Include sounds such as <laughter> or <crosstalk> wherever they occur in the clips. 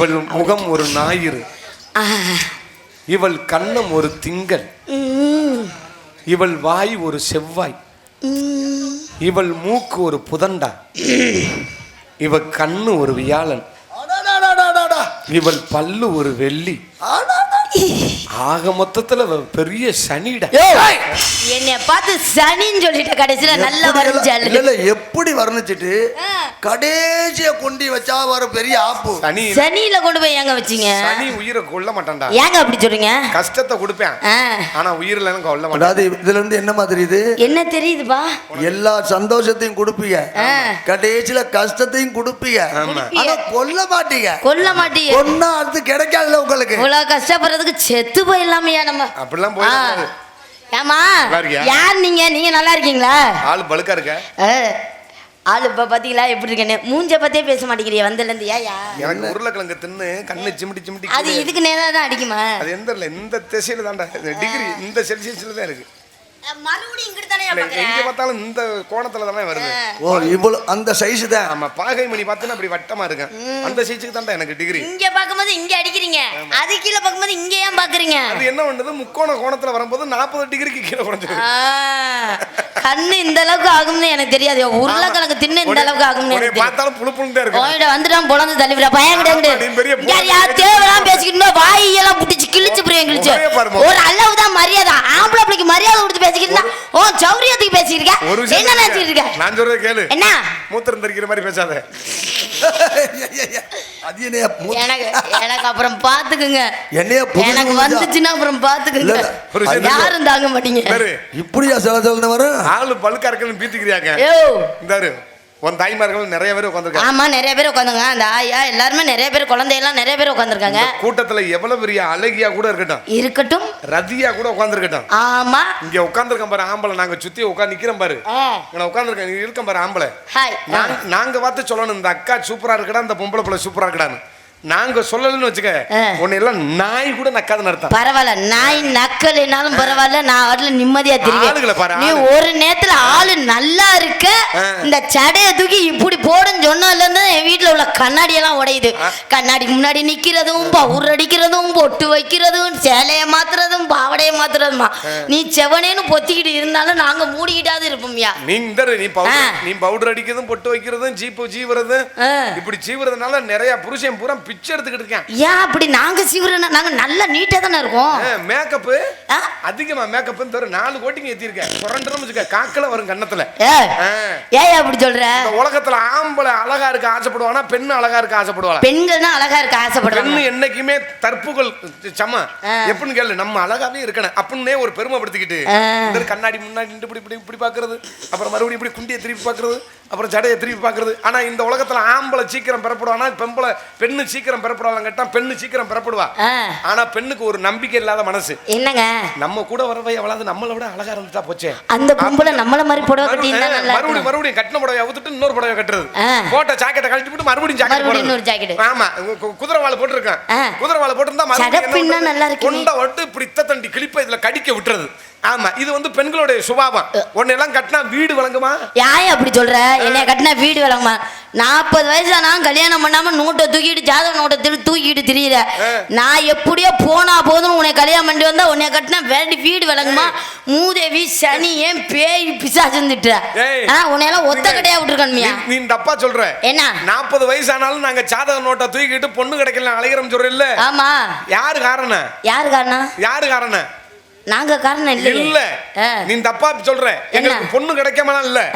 இவள் முகம் ஒரு ஞாயிறு. இவள் கன்னம் ஒரு திங்கள். இவள் வாய் ஒரு செவ்வாய். இவள் மூக்கு ஒரு புதண்டா இவ கண்ணு ஒரு வியாழன். இவள் பல்லு ஒரு வெள்ளி. ஆக மொத்தத்துல பெரிய சனிடா. ஏய், என்னைய பார்த்து சனின்னு சொல்லிட்ட கடைசியில நல்லா வரைஞ்சாலு இல்ல, இல்ல, எப்படி வர்ணிச்சிட்டு. கடைசிய கொண்டு வச்சா வர பெரிய ஆப்பு. சனி. சனியில கொண்டு போய் ஏங்க வச்சீங்க? சனி உயிரை கொல்ல மாட்டான்டா. ஏங்க அப்படி சொல்றீங்க? கஷ்டத்தை கொடுப்பேன். ஆனா உயிரில எனக்கு கொல்ல மாட்டான். அதாவது இதுல இருந்து என்ன மாதிரி இது என்ன தெரியுதுப்பா? எல்லா சந்தோஷத்தையும் கொடுப்பீங்க. கடைசியில கஷ்டத்தையும் கொடுப்பீங்க. ஆமா. ஆனா கொல்ல மாட்டீங்க. கொல்ல மாட்டீங்க. ஒன்னா அடுத்து கிடைக்காதுல்ல உங்களுக்கு. இவ்வளவு கஷ்டப்படுறதுக்கு செத்து போயிடலாமையா நம்ம? அப்படிலாம். போயிடாது ஏமா? யார் நீங்க? நீங்க நல்லா இருக்கீங்களா? ஆள் பழுக்கா இருக்க. ஆளு இப்ப பாத்தீங்களா எப்படி இருக்கேன்னு? மூஞ்ச பத்தியே பேச மாட்டேங்கிறீ வந்ததுல இருந்து ஏயா எனக்கு உருளைக்கிழங்கு தின்னு கண்ணு சிமிட்டி சிமிட்டி அது இதுக்கு நேரா தான் அடிக்குமா? அது எந்த இல்ல இந்த திசையில தான்டா. டிகிரி இந்த செல்சியஸ்ல தான் இருக்கு. தானே எங்க பார்த்தாலும் இந்த கோணத்துல தானே வருது. ஓ இவ்வளவு அந்த சைஸ் தான்? ஆமா பாகை மணி பார்த்தா அப்படி வட்டமா இருக்கேன் அந்த சைஸுக்கு தான்டா எனக்கு டிகிரி இங்க பாக்கும்போது இங்க அடிக்கிறீங்க. அது கீழே பாக்கும்போது இங்க ஏன் பாக்குறீங்க அது என்ன பண்ணுது? முக்கோண கோணத்துல வரும்போது நாற்பது டிகிரிக்கு கீழே குறைஞ்சிருக்கு. கண்ணு இந்த அளவுக்கு ஆகும்னு எனக்கு தெரியாது. உருளைக்கிழங்கு தின்னு இந்த அளவுக்கு ஆகும்னு பார்த்தாலும் புழு புழுன்னு தான் இருக்கு ஓயிட வந்துட்டான் பொழந்து தள்ளிவிடா பையன் கிடையாது யார் தேவையெல்லாம் பேசிக்கிட்டு வாயெல்லாம் புடிச்சு கிழிச்சு புரியும் கிழிச்சு. ஒரே பாரும்மா. ஒரு அளவு தான் மரியாதை. ஆம்பளை பிள்ளைக்கு மரியாதை கொடுத்து பேசிக்கிட்டு ஓ சௌரியத்துக்கு பேசிக்கிட்டு ஒரு இருக்க விஷயம் என்ன நினைச்சிட்டு இருக்க? நான் சொல்றதை கேளு. என்ன? மூத்திரம் தெரிக்கிற மாதிரி பேசாத. அது என்னைய எனக்கு எனக்கு அப்புறம் பாத்துக்குங்க. என்னைய எனக்கு வந்துச்சுன்னா அப்புறம் பாத்துக்குங்க. யாரும் தாங்க மாட்டீங்க? பாரு, இப்படியா சில சில வரும் ஆளு பழுக்கா இருக்குன்னு பீத்திக்கிறியாங்க? ஐயோ இந்தாரு. உன் தாய்மார்கள் நிறைய பேர் உட்காந்துருக்காங்க ஆமா நிறைய பேர் உட்காந்துங்க அந்த ஆயா எல்லாருமே நிறைய பேர் குழந்தையெல்லாம் நிறைய பேர் உட்காந்துருக்காங்க கூட்டத்துல எவ்வளவு பெரிய அழகியா கூட இருக்கட்டும். இருக்கட்டும். ரதியா கூட உட்காந்துருக்கட்டும் ஆமா. இங்க உட்காந்துருக்கோம் பாரு ஆம்பளை. நாங்க சுத்தி உட்காந்து நிக்கிறோம் பாரு. இங்க உட்காந்துருக்கேன் இருக்கேன் பாரு ஆம்பளை. நாங்க பார்த்து சொல்லணும் இந்த அக்கா சூப்பரா இருக்கடா இந்த பொம்பளை பிள்ளை சூப்பரா இருக்கடான்னு. நாங்க சொல்லலன்னு வச்சுக்க. உன்னை எல்லாம் நாய் கூட நக்காது நடத்தான் பரவாயில்ல நாய் நக்கலைனாலும் பரவாயில்ல நான் அதுல நிம்மதியா தெரியும் நீ. ஒரு நேரத்துல ஆளு நல்லா இருக்க. இந்த சடைய தூக்கி இப்படி என் வீட்டுல உள்ள கண்ணாடி எல்லாம் உடையுது கண்ணாடி முன்னாடி நிக்கிறதும் பவுர் அடிக்கிறதும் பொட்டு வைக்கிறதும் சேலைய மாத்துறதும் பாவடைய மாத்துறதுமா நீ செவனேன்னு பொத்திக்கிட்டு இருந்தாலும் நாங்க மூடிக்கிட்டாது இருப்போம்யா. நீ இந்த நீ நீ பவுடர் அடிக்கிறதும் பொட்டு வைக்கிறதும் ஜீப்பு ஜீவுறதும் ஆ. இப்படி சீவுறதுனால நிறைய புருஷன் பூரா பிச்சை எடுத்துக்கிட்டு இருக்கேன். ஏன் அப்படி நாங்க சீவிரனா நாங்க நல்லா நீட்டா தானே இருக்கோம். மேக்கப்பு ஆ? அதிகமா மேக்கப் தவிர நாலு கோட்டிங் ஏத்திருக்கேன் சுரண்டரும் வச்சுக்க காக்கல வரும் ஆ. ஏன் அப்படி சொல்ற? உலகத்துல ஆம்பளை அழகா இருக்க ஆசைப்படுவானா பெண்ணு அழகா இருக்க ஆசைப்படுவாளா? பெண்கள்னா அழகா இருக்க ஆசைப்படுறாங்க பெண்ணு என்னைக்குமே தற்புகழ் சம. எப்படின்னு கேளு நம்ம அழகாவே இருக்கணும். அப்படின்னே ஒரு பெருமைப்படுத்திக்கிட்டு கண்ணாடி முன்னாடி நின்று இப்படி இப்படி இப்படி பாக்குறது அப்புறம் மறுபடியும் இப்படி குண்டியை திருப்பி பாக்குறது அப்புறம் ஜடையை திருப்பி பாக்குறது ஆனா இந்த உலகத்துல ஆம்பளை சீக்கிரம் பெறப்படுவானா? பெம்பளை பெண்ணு சீக்கிரம் பெறப்படுவாங்க கேட்டா பெண்ணு சீக்கிரம் பெறப்படுவா. ஆ, ஆனா பெண்ணுக்கு ஒரு நம்பிக்கை இல்லாத மனசு. என்னங்க? நம்ம கூட வரவை எவ்வளவு நம்மளை விட அழகா இருந்துட்டா போச்சே. அந்த பொம்பளை நம்மள மாதிரி புடவை கட்டியிருந்தா மறுபடியும் மறுபடியும் கட்டின புடவை அவுத்துட்டு இன்னொரு புடவை கட்டுறது. போட்ட ஜாக்கெட்டை கழட்டி போட்டு மறுபடியும் ஜாக்கெட் போடுறது. ஆமா குதிரை வாழை போட்டிருக்கேன். குதிரை வாழை போட்டிருந்தா மறுபடியும்? நல்லா இருக்குமே. கொண்ட விட்டு இப்படி இத்த தண்டி கிளிப்ப இதுல கடிக்க விட்டுறது. ஆமா இது வந்து பெண்களுடைய சுபாவம். உன்னை எல்லாம் கட்டினா வீடு வழங்குமா? யாய் அப்படி சொல்ற? என்னைய கட்டின வீடு விளங்குமா நாற்பது வயசுல நான் கல்யாணம் பண்ணாம நோட்டை தூக்கிட்டு ஜாதக நோட்டை திரு தூக்கிட்டு திரியிற. நான் எப்படியோ போனா போதும் உன்னை கல்யாணம் பண்ணிட்டு வந்தா உன்னை கட்டினா வேண்டி வீடு விளங்குமா மூதேவி சனி ஏன் பேய் பிசாசுந்துட்டு ஏய். ஆ உன்னையெல்லாம் ஒத்த கட்டையா விட்டுருக்கணுமியா? நீ- தப்பா சொல்ற. என்ன? நாற்பது வயசானாலும் நாங்க ஜாதக நோட்டை தூக்கிட்டு பொண்ணு கிடைக்கல அலைகிறோம் சொல்ற இல்ல ஆமா. யாரு காரணம்? யாரு காரணம்? யாரு காரணம்? நாங்க காரணம் இல்ல. ஆ. நீ தப்பா சொல்ற. எங்களுக்கு பொண்ணு கிடைக்காம இல்ல.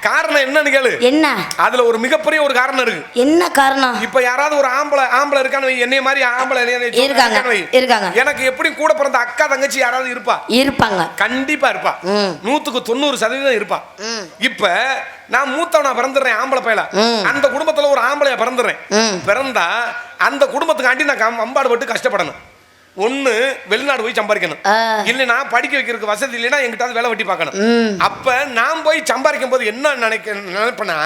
காரணம் என்னன்னு கேளு. என்ன? அதுல ஒரு மிகப்பெரிய ஒரு காரணம் இருக்கு. என்ன காரணம்? இப்ப யாராவது ஒரு ஆம்பளை ஆம்பளை இருக்கான்னு என்னைய மாதிரி ஆம்பளை இருக்காங்க. இருக்காங்க. எனக்கு எப்படி கூட பிறந்த அக்கா தங்கச்சி யாராவது இருப்பா? இருப்பாங்க. கண்டிப்பா இருப்பா. நூத்துக்கு தொண்ணூறு சதவீதம் இருப்பா. இப்ப நான் மூத்தவனா பிறந்துடுறேன் ஆம்பளை பையல. அந்த குடும்பத்துல ஒரு ஆம்பளையா பிறந்துடுறேன். பிறந்தா அந்த குடும்பத்துக்காண்டி நான் அம்பாடு பட்டு கஷ்டப்படணும். ஒண்ணு வெளிநாடு போய் சம்பாதிக்கணும். இல்லைன்னா படிக்க வைக்கிறதுக்கு வசதி இல்லைன்னா எங்கிட்ட வேலை வெட்டி பார்க்கணும். அப்ப நான் போய் சம்பாதிக்கும் போது என்ன நினைக்க நினைப்பேன்னா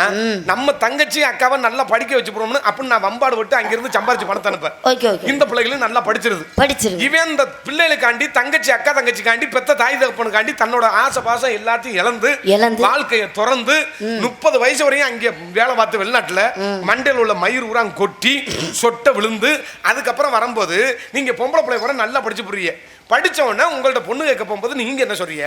நம்ம தங்கச்சி அக்காவை நல்லா படிக்க வச்சு போறோம்னு அப்படின்னு நான் வம்பாடு விட்டு அங்கிருந்து சம்பாரிச்சு பணத்தை அனுப்பேன் ஓகே இந்த பிள்ளைகளும் நல்லா படிச்சிருது. படிச்சிரு இவன் இந்த பிள்ளைகளுக்காண்டி தங்கச்சி அக்கா தங்கச்சிக்காண்டி பெத்த தாய் தகப்பனுக்காண்டி தன்னோட ஆசை பாசம் எல்லாத்தையும் இழந்து. வாழ்க்கையை திறந்து முப்பது வயசு வரையும் அங்கே வேலை பார்த்து வெளிநாட்டுல மண்டையில் உள்ள மயிர் ஊரா கொட்டி சொட்டை விழுந்து அதுக்கப்புறம் வரும்போது நீங்க பொம்பளை பிள்ளை கூட நல்லா படிச்சு புரிய படிச்ச உடனே உங்கள்ட்ட பொண்ணு கேட்க போகும்போது நீங்க என்ன சொல்றீங்க?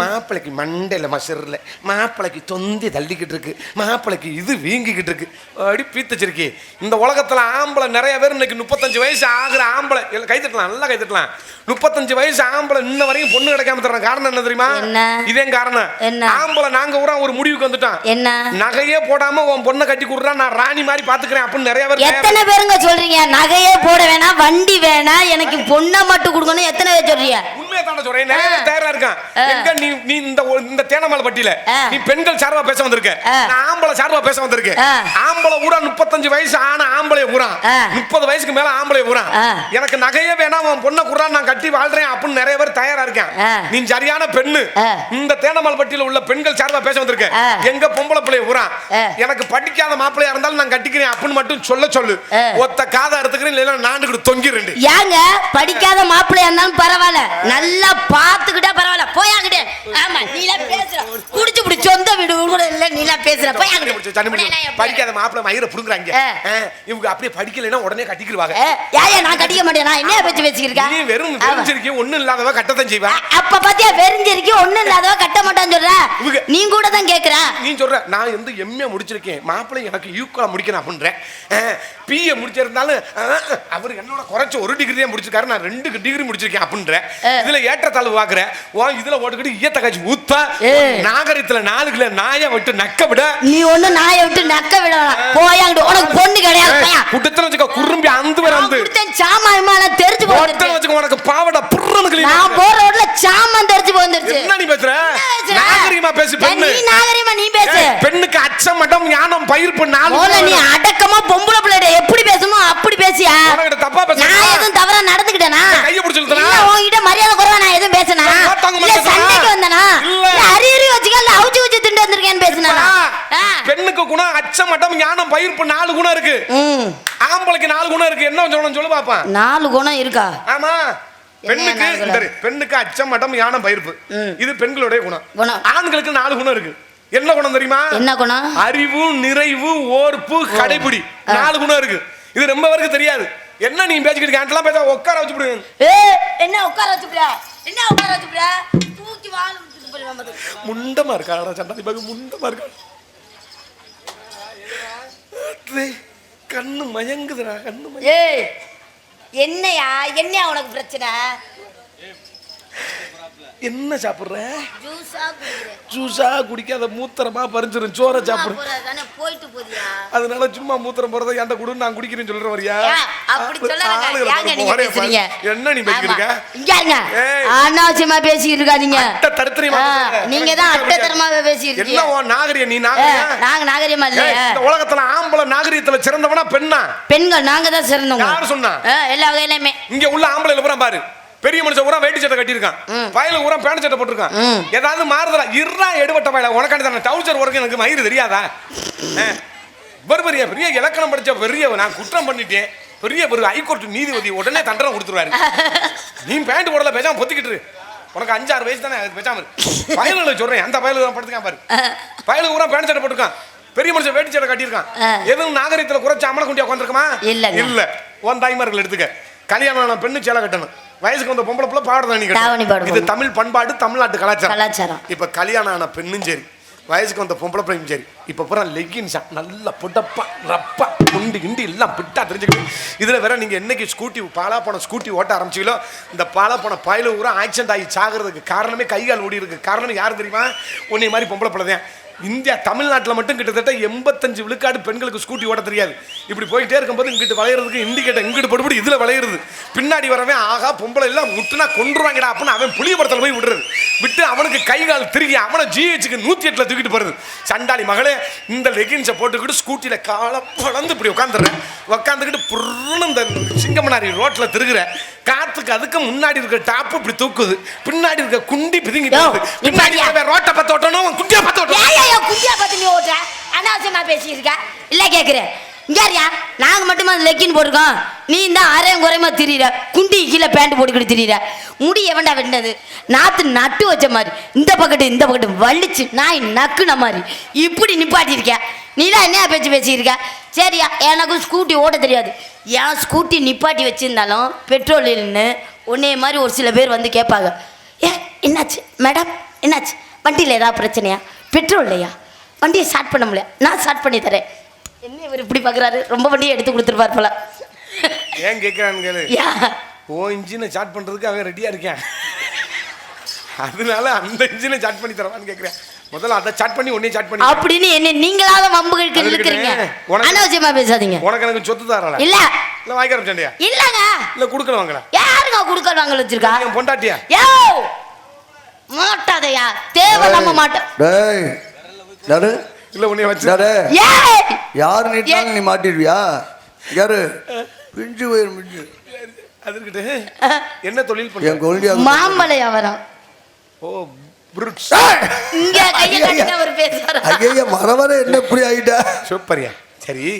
மாப்பிளைக்கு மண்டையில மசர்ல மாப்பிளைக்கு தொந்தி தள்ளிக்கிட்டு இருக்கு. மாப்பிளைக்கு இது வீங்கிக்கிட்டு இருக்கு. அப்படி பீத்தச்சிருக்கி இந்த உலகத்துல ஆம்பளை நிறைய பேர் இன்னைக்கு முப்பத்தஞ்சு வயசு ஆகுற ஆம்பளை. கை தட்டலாம் நல்லா கை தட்டலாம். முப்பத்தஞ்சு வயசு ஆம்பளை இன்ன வரைக்கும் பொண்ணு கிடைக்காம தர்ற காரணம் என்ன தெரியுமா? இதே காரணம்? ஆம்பளை நாங்க ஊரா ஒரு முடிவுக்கு வந்துட்டோம். என்ன? நகையே போடாம உன் பொண்ணை கட்டி கொடுறா நான் ராணி மாதிரி பாத்துக்கிறேன் அப்படின்னு நிறைய பேர் எத்தனை பேருங்க சொல்றீங்க? நகையே போட வேணாம் வண்டி வேணாம் எனக்கு பொண்ணை மட்டும் கொடுக்கணும் எத்தனை பேர் சொல்றீங்க உண்மையை தானே சொல்றேன் நிறைய தயாரா இருக்கான். எங்க நீ நீ இந்த இந்த தேனமலை பட்டியல. நீ பெண்கள் சார்பா பேச வந்திருக்க. நான் ஆம்பளை சார்பா பேச வந்திருக்கேன் ஆ. ஆம்பளை ஊரா முப்பத்தஞ்சு வயசு ஆன ஆம்பளை ஊரா. முப்பது வயசுக்கு மேல ஆம்பளை ஊரா. எனக்கு நகையே வேணாம் உன் பொண்ணை குறா நான் கட்டி வாழ்றேன் அப்படின்னு நிறைய பேர் தயாரா இருக்கேன். நீ சரியான பெண்ணு. இந்த தேனமல் பட்டியல உள்ள பெண்கள் சார்பா பேச வந்திருக்க. எங்க பொம்பளை பிள்ளை ஊரா. எனக்கு படிக்காத மாப்பிள்ளையா இருந்தாலும் நான் கட்டிக்கிறேன் அப்படின்னு மட்டும் சொல்ல சொல்லு. ஒத்த காதை அறுத்துக்கிறேன் இல்லைன்னா நாண்டுக்கிட்டு தொங்கி ரெண்டு ஏங்க படிக்காத மாப்பிள்ளையா இருந்தாலும் பரவாயில்ல நல்லா பார்த்துக்கிட்டே பரவாயில்ல. போய் ஆமா நீலா பேசுற குடிச்சு பிடி சொந்த வீடு கூட இல்ல நீலா பேசுற. சண்டை முடிச்சு, சண்டை முடிச்சு. போயாங்கிட்டே படிக்காத மாப்பிள்ளை மயிரை புடுங்குறாங்க. ஆ. ஆ, இவங்க அப்படியே படிக்கலைன்னா உடனே கட்டிக்கிடுவாங்க. ஏயா நான் கட்டிக்க மாட்டேன். நான் என்ன பேச்சு நீ பேசிக்கிருக்கேன் வெறும் வெறிஞ்சிருக்கீங்க ஒண்ணும் இல்லாதவ கட்டத்தான் செய்வா? அப்ப பாத்தியா வெறிஞ்சிருக்கு ஒண்ணு இல்லாதவ கட்ட மாட்டான்னு சொல்ற? இவங்க- நீ கூட தான் கேக்குற. நீ சொல்ற நான் வந்து எம்ஏ முடிச்சிருக்கேன். மாப்பிள்ளை எனக்கு ஈக்குவலா முடிக்கணும் அப்படின்றேன். பிஏ முடிச்சிருந்தாலும் அவர் என்னோட குறைச்ச ஒரு டிகிரி தான் முடிச்சிருக்காரு. நான் ரெண்டு டிகிரி முடிச்சிருக்கேன் அப்படின்றேன். இதுல ஏற்றத்தாழ்வு பாக்குறேன் ஓ இதுல ஓட்டுக்கிட்டு ஈயத்த காய்ச்சி ஊத்த. நாகரிகத்துல நாலு கிலோ நாயை விட்டு நக்க விட. நீ ஒண்ணு நாயை விட்டு நக்க விடலாம் போயாங்கிட்டு உனக்கு பொண்ணு கிடையாது போயா குட்டத்துல வச்சுக்க குறும்பி அந்த வர வந்து. கொடுத்தேன் சாமான் விமானம் தெரிஞ்சு போந்துருச்சு வச்சுக்க உனக்கு பாவடா புர்றனுக்கு நான் போற ரோட்ல சாமான் தெரிஞ்சு போந்துருச்சு என்ன நீ பேசுற? நாகரிகமா பேசு பெண்ணு. நீ நாகரிகமா நீ பேசு. பெண்ணுக்கு அச்சம் மடம் ஞானம் பயிர்ப்பு நாலு மோல நீ அடக்கமா பொம்பளை பிள்ளைட எப்படி பேசணும் அப்படி பேசியா? தப்பா பேசுறா? நான் எதுவும் தவறா நடந்துக்கிட்டேனா? கையை பிடிச்சு இழுத்தனா? இல்ல உன்கிட்ட மரியாதை குறைவா நான் எதுவும் பேசினா நான் போட்டாங்க இல்ல பேசுறா? சண்டைக்கு வந்தனா இல்ல. இல்ல அரியறி வச்சுக்க இல்ல அவுச்சு வச்சு திண்டு வந்திருக்கேன்னு பேசினா ஆ, பெண்ணுக்கு குணம் அச்சம் மட்டம் ஞானம் பயிர்ப்பு நாலு குணம் இருக்கு. ஆம்பளைக்கு நாலு குணம் இருக்கு. என்ன சொல்லணும் சொல்லு பாப்பா. நாலு குணம் இருக்கா? ஆமா. பெண்ணுக்கு பெண்ணுக்கு அச்சம் மட்டம் ஞானம் பயிர்ப்பு. இது பெண்களுடைய குணம். ஆண்களுக்கு நாலு குணம் இருக்கு. என்ன குணம் தெரியுமா? என்ன குணம்? அறிவு நிறைவு ஓர்ப்பு கடைபிடி. நாலு குணம் இருக்கு. இது ரொம்ப பேருக்கு தெரியாது. என்ன நீ பேசிக்கிட்டு கேண்டலாம் பேச உட்கார வச்சு விடுங்க ஏ என்ன உட்கார வச்சுப்பியா என்ன உட்கார தூக்கி வாழ நம்ம முண்டமா இருக்காடா சண்டாதி பாக்கு முண்டமா இருக்கா? கண்ணு மயங்குதுடா கண்ணு ஏய் என்னையா? என்னையா உனக்கு பிரச்சனை? என்ன சாப்பிடுற? ஜூஸா குடிக்காத மூத்திரமா பறிஞ்சிரும். சோற சாப்பிடு. தானே? போயிட்டு போதியா அதனால சும்மா மூத்திரம் போறதை என்கிட்ட குடு நான் குடிக்கிறேன்னு சொல்ற வரியா? என்ன நீ. ஏய். அனாவசியமா பேசிக்கிட்டு இருக்காதீங்க. பேசுற. நீங்க தான் அட்டத்தரமாவே பேசிக்கிட்டு என்ன நாகரிக நீ நாகரிக நாங்க நாகரிகமா ஏய், இல்லையா இந்த உலகத்துல ஆம்பளை நாகரிகத்துல சிறந்தவனா பெண்ணா? பெண்கள் நாங்க தான் சிறந்தவங்க. யாரு சொன்னா? எல்லா வகையிலுமே இங்க உள்ள ஆம்பளை பூரா பாரு. பெரிய மனுஷன் பூரா வேட்டி சட்டை கட்டியிருக்கான். வயல பூரா பேண்ட் சட்டை போட்டிருக்கான். ஏதாவது மாறுதலா? இருறா எடுபட்ட வயல. உனக்காண்டி தானே. டவுசர் உனக்கு எனக்கு மயிறு தெரியாதா. இவர் பெரிய பெரிய இலக்கணம் படிச்ச பெரிய நான் குற்றம் பண்ணிட்டேன். பெரிய ஒரு ஹைகோர்ட் நீதிபதி உடனே தண்டனை கொடுத்துருவாரு. <laughs> நீ பேண்ட் போடல பேசாம பொத்திக்கிட்டு. உனக்கு அஞ்சாறு வயசு தானே அதுக்கு பேசாம. பயலுல சொல்றேன். அந்த பயலுக்கு தான் படுத்துக்கான் பாரு. பயலுக்கு பூரா பேண்ட் சட்டை போட்டிருக்கான். பெரிய மனுஷன் வேட்டி சட்டை கட்டியிருக்கான். எதுவும் நாகரிகத்துல குறைச்சு அமல குண்டியா உட்காந்துருக்குமா இல்லைங்க. இல்ல. உன் தாய்மார்கள் எடுத்துக்க. கல்யாணம் பெண்ணு சேலை கட்டணும். வயசுக்கு வந்த பொம்பளை பிள்ளை பாவாடை தாவணி கட்டணும். இது தமிழ் பண்பாடு தமிழ்நாட்டு கலாச்சாரம். கலாச்சாரம். இப்ப கல்யாணம் ஆன பெண்ணும் சரி வயசுக்கு வந்த பொம்பளை பிள்ளையும் சரி இப்ப பூரா லெகின்ஸா நல்ல புடப்பா ரப்பா குண்டு கிண்டி எல்லாம் பிட்டா தெரிஞ்சுக்கிட்டு இதுல வேற நீங்க என்னைக்கு ஸ்கூட்டி பாலா போன ஸ்கூட்டி ஓட்ட ஆரம்பிச்சீங்களோ இந்த பாலா போன பயல ஊரா ஆக்சிடென்ட் ஆகி சாகிறதுக்கு காரணமே கை கால் ஓடி இருக்கு. காரணம் யார் தெரியுமா? உன்னை மாதிரி பொம்பளை பிள்ளை தான் இந்தியா தமிழ்நாட்டில் மட்டும் கிட்டத்தட்ட எண்பத்தஞ்சு விழுக்காடு பெண்களுக்கு ஸ்கூட்டி ஓட்ட தெரியாது. இப்படி போயிட்டே இருக்கும்போது இங்கிட்டு வளையிறதுக்கு இண்டிகேட்டர் இங்கிட்டு போட்டு இதுல வளையிறது. பின்னாடி வரவன் ஆகா பொம்பளை எல்லாம் முட்டுனா கொண்டுருவாங்கடா அப்படின்னு அவன் புளிய படத்தில் போய் விடுறது. விட்டு அவனுக்கு கை கால் திருகி அவனை ஜிஹெச்சுக்கு நூத்தி எட்டுல தூக்கிட்டு போறது. சண்டாளி மகளே இந்த லெகின்ஸை போட்டுக்கிட்டு ஸ்கூட்டியில காலை பழந்து இப்படி உட்காந்துடுறேன் உட்காந்துக்கிட்டு புருன்னு இந்த சிங்கமனாரி ரோட்ல திருகுற. காத்துக்கு அதுக்கு முன்னாடி இருக்க டாப் இப்படி தூக்குது. பின்னாடி இருக்க குண்டி பிதுங்கி யோ, போகுது. நீ பின்னாடி ரோட்டை பத்த ஓட்டணும் குட்டியா பத்த ஓட்டணும் ஏன் குட்டியா பார்த்து நீ ஓட்டுற? அனாவசியமா பேசியிருக்க இல்ல கேக்குறேன். இங்கேயா நாங்க மட்டுமா லெக்கின் போட்டிருக்கோம்? நீ இந்த அரையும் குறையமா திரியிற? குண்டி கீழே பேண்ட் போட்டுக்கிட்டு திரியிற? முடி எவன்டா வெட்டினது? நாத்து நட்டு வச்ச மாதிரி. இந்த பக்கத்து இந்த பக்கத்து வலிச்சு நாய் நக்குன மாதிரி. இப்படி நிப்பாட்டியிருக்க நீலாம் என்ன பேச்சு பேசியிருக்க சரியா எனக்கு ஸ்கூட்டி ஓட்ட தெரியாது. ஏன் ஸ்கூட்டி நிப்பாட்டி வச்சிருந்தாலும் பெட்ரோல் இல்லைன்னு உன்னே மாதிரி ஒரு சில பேர் வந்து கேட்பாங்க. ஏ என்னாச்சு? மேடம் என்னாச்சு? வண்டியில் ஏதாவது பிரச்சனையா? பெட்ரோல் இல்லையா? வண்டியை ஸ்டார்ட் பண்ண முடியல. நான் ஸ்டார்ட் பண்ணி தரேன். என்ன இவர் இப்படி பார்க்குறாரு ரொம்ப வண்டியை எடுத்து கொடுத்துருப்பார் போல. ஏன் கேட்கிறான்னு யா. ஓ இன்ஜினை ஸ்டார்ட் பண்றதுக்கு அவன் ரெடியா இருக்கேன். அதனால அந்த இன்ஜினை ஸ்டார்ட் பண்ணி தரவான்னு கேட்கிறேன் முதல்ல அதை ஸ்டார்ட் பண்ணி உடனே ஸ்டார்ட் பண்ணி. அப்படின்னு என்ன நீங்களாத வம்புகளுக்கு இழுக்கிறீங்க அனாவசியமா பேசாதீங்க உனக்கு எனக்கு சொத்து தரல. இல்ல. இல்ல வாய்க்கார சண்டையா இல்லங்க. இல்ல குடுக்கணும் வாங்கல. யாருங்க குடுக்கல் வாங்கல் வச்சிருக்கா? பொண்டாட்டியா? யோ! மாட்டாதையா. தேவை நம்ம மாட்டோம் டேய். யாரு? இல்ல உன்னைய வச்சு ஏய் யாரு? நீட்டாலும் நீ மாட்டிடுவியா? யாரு? பிஞ்சு போயிரு பிஞ்சு. அது இருக்கட்டும் என்ன தொழில் பண்ற? என் கொள்ளியா மாம்பழ வியாபாரம். ஓ புருட்ஸ் இங்க கையை கட்டின ஒரு ஐயா வர வர என்ன இப்படி ஆயிட்டா? சூப்பரியா. சரி.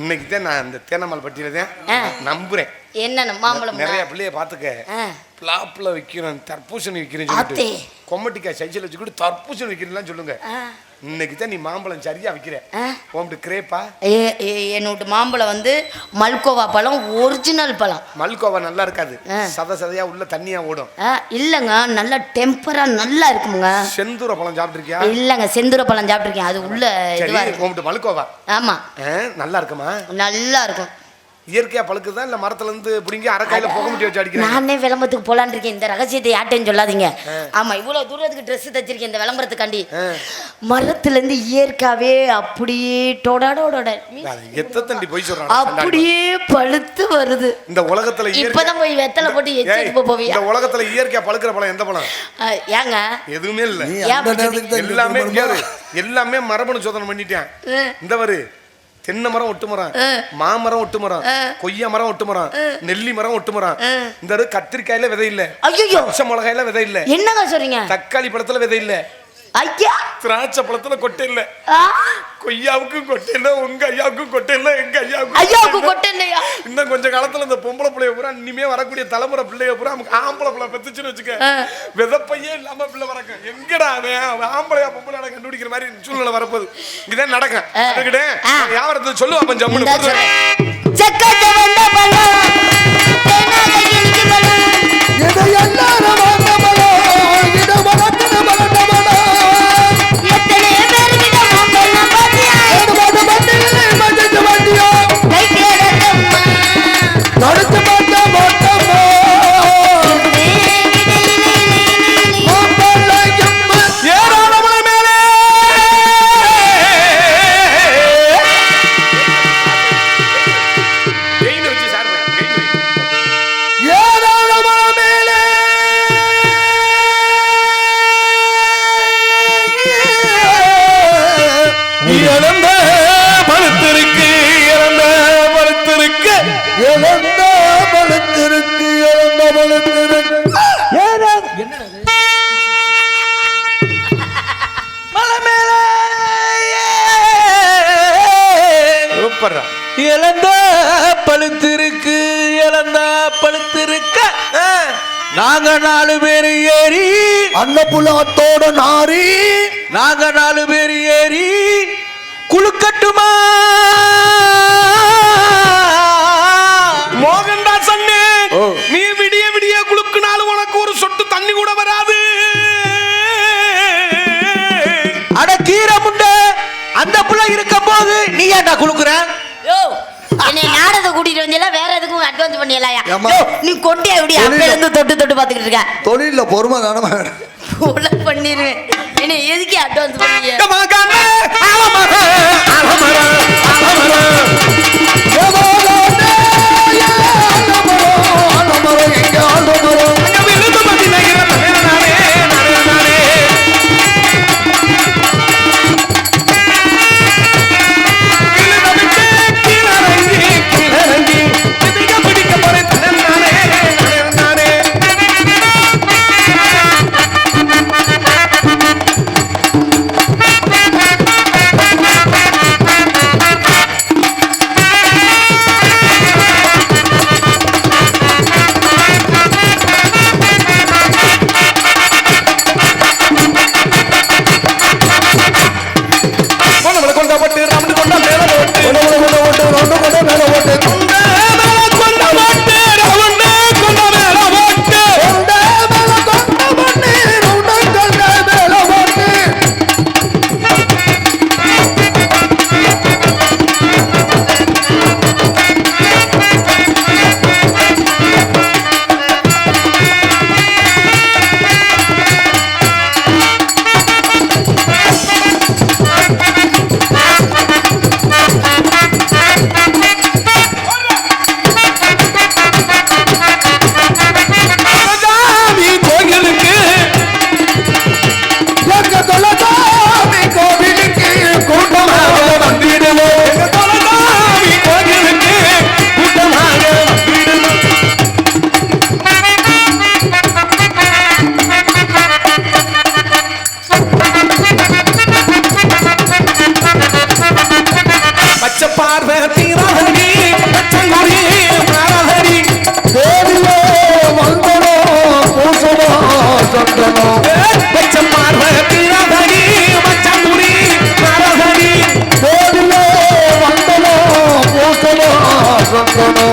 இன்னைக்கு தான் நான் இந்த தேனம்மாள் பட்டியல. தான் நம்புறேன் என்னன்னு மாம்பழம் நிறைய பிள்ளைய பாத்துக்க. பிளாப்ல விக்கிறேன் தர்பூசணி விக்கிறேன் ஆத்தே. சொல்லிட்டு கொம்மட்டிக்காய் சைச்சில் வச்சுக்கிட்டு தர்பூசணி விக்கிறேன்லாம் சொல்லுங்க. இன்னைக்கு தான் நீ மாம்பழம் சரியா விக்கிற? ஆ. உன்ட்டு கிரேப்பா? ஏ- ஏ- என்னோட மாம்பழம் வந்து மல்கோவா பழம் ஒரிஜினல் பழம். மல்கோவா நல்லா இருக்காது. சத சதையா உள்ள தண்ணியா ஓடும். இல்லைங்க நல்லா டெம்பரா நல்லா இருக்குமுங்க. செந்தூர பழம் சாப்பிட்டுருக்கியா? இல்லைங்க செந்தூர பழம் சாப்பிட்ருக்கேன் அது உள்ள உன்ட்டு மல்கோவா? ஆமா. நல்லா இருக்குமா? நல்லா இருக்கும். இயற்கையா பழுக்குதா? இல்ல மரத்துல இருந்து பிடிங்கி அரைக்காயில புகை முட்டி வச்சு அடிக்கிறேன் நானே விளம்பரத்துக்கு போலான்னு இருக்கேன். இந்த ரகசியத்தை யார்ட்டையும் சொல்லாதீங்க. ஆமா இவ்வளவு தூரத்துக்கு Dress தச்சிருக்கேன் இந்த விளம்பரத்துக்காண்டி. மரத்துல இருந்து இயற்காவே அப்படியே டொடாடோட எத்த தண்டி போய் சொல்றான்? அப்படியே பழுத்து வருது. இந்த உலகத்துல இப்பதான் போய் வெத்தலை போட்டு எச்சிட்டு போவியா? இந்த உலகத்துல இயற்கையா பழுக்கிற பழம் எந்த பழம்? ஏங்க? எதுவுமே இல்ல. எல்லாமே எல்லாமே மரபணு சோதனை பண்ணிட்டேன். இந்த வரு தென்னை மரம் ஒட்டு மரம் மாமரம் ஒட்டு மரம் கொய்யா மரம் ஒட்டு மரம் நெல்லி மரம் ஒட்டு மரம். இந்த கத்திரிக்காயில விதை இல்ல. ஐயோ பச்சை மிளகாயில விதை இல்ல. என்னங்க சொல்றீங்க? தக்காளி பழத்துல விதை இல்ல. ஐயா! திராட்சை பழத்துல கொட்டை இல்ல. கொய்யாவுக்கும் கொட்டை இல்ல உங்க ஐயாவுக்கும் கொட்டை இல்ல எங்க ஐயாவுக்கும் ஐயாவுக்கு கொட்டை இல்லையா? இன்னும் கொஞ்ச காலத்துல இந்த பொம்பளை பிள்ளைய பூரா இனிமே வரக்கூடிய தலைமுறை பிள்ளைய பூரா நமக்கு ஆம்பளை பிள்ளை பெத்துச்சுன்னு வச்சுக்க. விதப்பையே இல்லாம பிள்ளை வரக்கும் எங்கடா அவன்? ஆம்பளையா பொம்பளை கண்டுபிடிக்கிற மாதிரி சூழ்நிலை வரப்போகுது. இங்கதான் நடக்கும் ஆ. அதுக்கிட்டே ஆ. வியாபாரத்தை சொல்லுவான் சூப்பர்ரா இழந்த பழுத்திருக்கு இழந்த பழுத்திருக்க. நாங்க நாலு பேர் ஏறி அந்த புலாத்தோட நாரி நாங்க நாலு பேர் ஏறி குளுக்கட்டுமா மோகன்தாஸ் அண்ணே நீ விடிய விடிய குளுக்குனாலும் உனக்கு ஒரு சொட்டு தண்ணி கூட வராது. அட கீரை முண்டை அந்த புள்ள இருக்கும் போது நீ ஏன்டா என்னை வந்தீங்களா வேற எதுக்கும் அட்வான்ஸ் பண்ணிடலாயா? நீ கொண்டே அப்படி அப்பையில இருந்து தொட்டு தொட்டு பாத்துக்கிட்டு இருக்க. தொழில பொறுமை காணமா கொலை பண்ணிடுவேன் என்ன எதுக்கு அட்வான்ஸ் பண்ணீங்க. Come on.